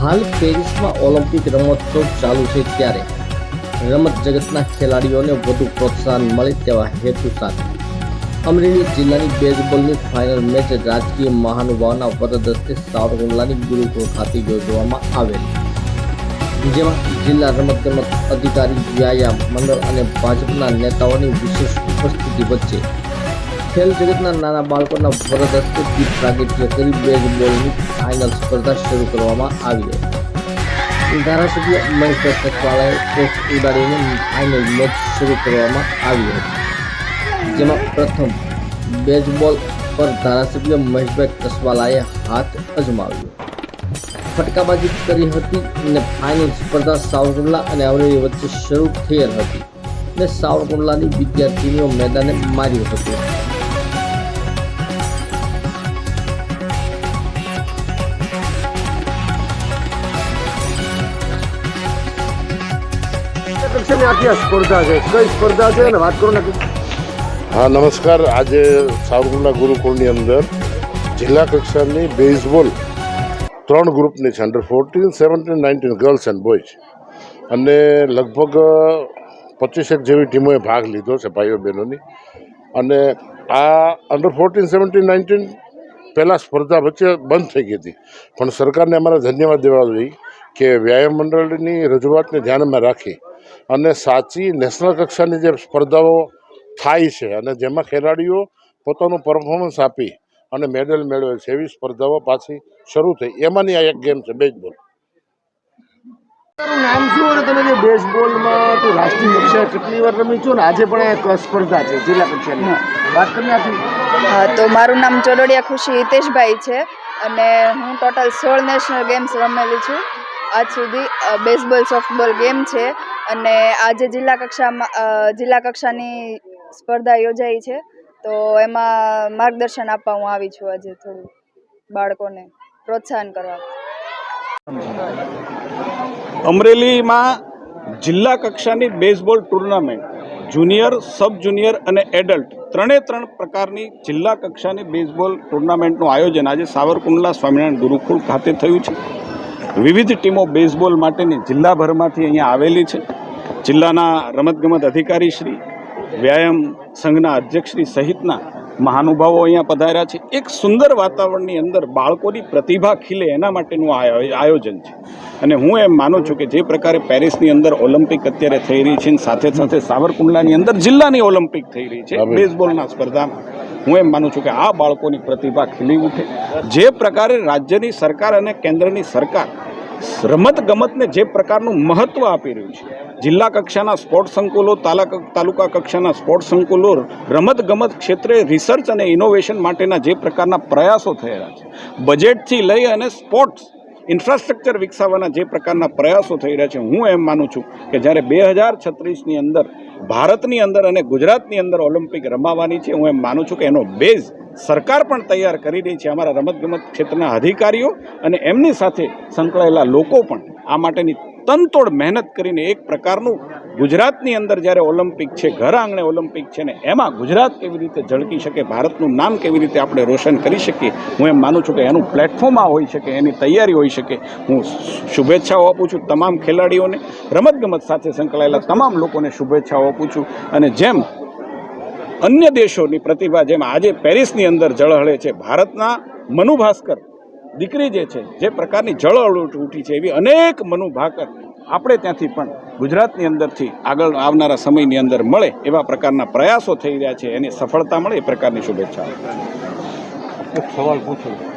હાલ પેરિસમાં ઓલિમ્પિક રમતોત્સવ ચાલુ છે ત્યારે રમત જગતના ખેલાડીઓને વધુ પ્રોત્સાહન મળે તેવા હેતુ સાથે. અમરેલી જિલ્લાની બેઝબોલની ફાઇનલ મેચ રાજકીય મહાનુભાવના વરદસ્તે સાવરકુંડલાની ગુરુકુળ ખાતે યોજવામાં આવેલ. જેમાં જિલ્લા રમતગમત અધિકારી વ્યાયામ મંડળ અને ભાજપના નેતાઓની વિશેષ ઉપસ્થિતિ વચ્ચે ખેલ જગતના નાના બાળકોના વરદસ્તે દીપ પ્રાગટ્ય કરી બેઝબોલની ફાઇનલ સ્પર્ધા શરૂ કરવામાં આવી હતી ધારાસભ્ય મહેશ સચવાળાએ ટોસ ઉડાડીને ફાઇનલ મેચ શરૂ કરવામાં આવી હતી જેમાં પ્રથમ બેઝબોલ પર ધારાસભ્ય મહેશભાઈ કસવાલાએ હાથ અજમાવ્યો. ફટકાબાજી કરી હતી અને ફાઇનલ સ્પર્ધા સાવરકુંડલા અને અમરેલી વચ્ચે શરૂ થયેલ હતી. અને સાવરકુંડલાની વિદ્યાર્થીનીઓ મેદાને માર્યું હતું. સ્પર્ધા છે. સ્પર્ધા છે અને વાત કરો હા, નમસ્કાર. આજે સાવરકુંડલા ગુરુકુળની અંદર જિલ્લા કક્ષાની બેઝબોલ ત્રણ ગ્રુપની છે. Under fourteen seventeen nineteen girls and boys અને લગભગ પચીસેક જેવી ટીમોએ ભાગ લીધો છે ભાઈઓ બહેનોની. અને આ અંડર ફોર્ટીન સેવન્ટીન નાઇન્ટીન પહેલાં સ્પર્ધા વચ્ચે બંધ થઈ ગઈ હતી. પણ સરકારને અમારે ધન્યવાદ દેવા જોઈએ કે વ્યાયામ મંડળની રજૂઆતને ધ્યાનમાં રાખી અને સાચી નેશનલ કક્ષાની જે સ્પર્ધાઓ થાય છે અને જેમાં ખેલાડીઓ પોતાનું પરફોર્મન્સ આપી અને મેડલ મેળવે છે એવી સ્પર્ધાઓ પાછી શરૂ થઈ. એમાંની આ એક ગેમ છે બેઝબોલ નામ શું અને તમે જે બેઝબોલમાં તો રાષ્ટ્રીય કક્ષાએ કેટલી વાર રમી છો ને? આજે પણ એક સ્પર્ધા છે જિલ્લા કક્ષાની. વાત કરી હા તો મારું નામ ચોડોડિયા ખુશી હિતેશભાઈ છે અને હું ટોટલ સોળ નેશનલ ગેમ્સ રમેલી છું. આજ સુધી બેઝબોલ સોફ્ટબોલ ગેમ છે. અને આજે જિલ્લા કક્ષામાં જિલ્લા કક્ષાની સ્પર્ધા યોજાઈ છે. તો એમાં માર્ગદર્શન આપવા હું આવી છું આજે થોડું બાળકોને પ્રોત્સાહન કરવા. અમરેલીમાં જિલ્લા કક્ષાની baseball tournament junior sub junior અને એડલ્ટ ત્રણે ત્રણ પ્રકારની જિલ્લા કક્ષાની બેઝબોલ ટુર્નામેન્ટનું આયોજન આજે સાવરકુંડલા સ્વામિનારાયણ ગુરુકુળ ખાતે થયું છે. વિવિધ ટીમો બેઝબોલ માટેની જિલ્લાભરમાંથી અહીંયા આવેલી છે. જિલ્લાના રમતગમત અધિકારી શ્રી વ્યાયામ સંઘના અધ્યક્ષશ્રી સહિતના મહાનુભાવો અહીંયા પધાર્યા છે. એક સુંદર વાતાવરણની અંદર બાળકોની પ્રતિભા ખીલે એના માટેનું આયો- આયોજન છે. અને હું એમ માનું છું કે જે પ્રકારે પેરિસની અંદર ઓલિમ્પિક અત્યારે થઈ રહી છે અને સાથે સાથે સાવરકુંડલાની અંદર જિલ્લાની ઓલિમ્પિક થઈ રહી છે. બેઝબોલના સ્પર્ધામાં. હું એમ માનું છું કે આ બાળકોની પ્રતિભા ખીલી ઉઠે. જે પ્રકારે રાજ્યની સરકાર અને કેન્દ્રની સરકાર રમત ગમતને જે પ્રકારનું મહત્ત્વ આપી રહ્યું છે. જિલ્લા કક્ષાના સ્પોર્ટ્સ સંકુલો તાલુકા કક્ષાના સ્પોર્ટ્સ સંકુલો રમત ગમત ક્ષેત્રે રિસર્ચ અને ઇનોવેશન માટેના જે પ્રકારના પ્રયાસો થયેલા છે. બજેટથી લઈ અને સ્પોર્ટ્સ ઇન્ફ્રાસ્ટ્રક્ચર વિકસાવવાના જે પ્રકારના પ્રયાસો થઈ રહ્યા છે, હું એમ માનું છું કે જ્યારે બે હજાર છત્રીસની અંદર ભારતની અંદર અને ગુજરાતની અંદર ઓલિમ્પિક રમાવાની છે, હું એમ માનું છું કે એનો બેઝ સરકાર પણ તૈયાર કરી રહી છે, અમારા રમતગમત ક્ષેત્રના અધિકારીઓ અને એમની સાથે સંકળાયેલા લોકો પણ આ માટેની તનતોડ મહેનત કરીને એક પ્રકારનું ગુજરાતની અંદર જ્યારે ઓલિમ્પિક છે, ઘર આંગણે ઓલિમ્પિક છે ને, એમાં ગુજરાત કેવી રીતે ઝળકી શકે, ભારતનું નામ કેવી રીતે આપણે રોશન કરી શકીએ, હું એમ માનું છું કે એનું પ્લેટફોર્મ આ હોઈ શકે, એની તૈયારી હોઈ શકે. હું શુભેચ્છાઓ આપું છું તમામ ખેલાડીઓને, રમતગમત સાથે સંકળાયેલા તમામ લોકોને શુભેચ્છાઓ આપું છું. અને જેમ અન્ય દેશોની પ્રતિભા, જેમ આજે પેરિસની અંદર ઝળહળે છે, ભારતના મનુ ભાસ્કર દીકરી જે છે, જે પ્રકારની જળ ઉઠી છે, એવી અનેક મનુ ભાકર આપણે ત્યાંથી પણ ગુજરાતની અંદરથી આગળ આવનારા સમયની અંદર મળે એવા પ્રકારના પ્રયાસો થઈ રહ્યા છે. એની સફળતા મળે એ પ્રકારની શુભેચ્છા એક સવાલ પૂછું.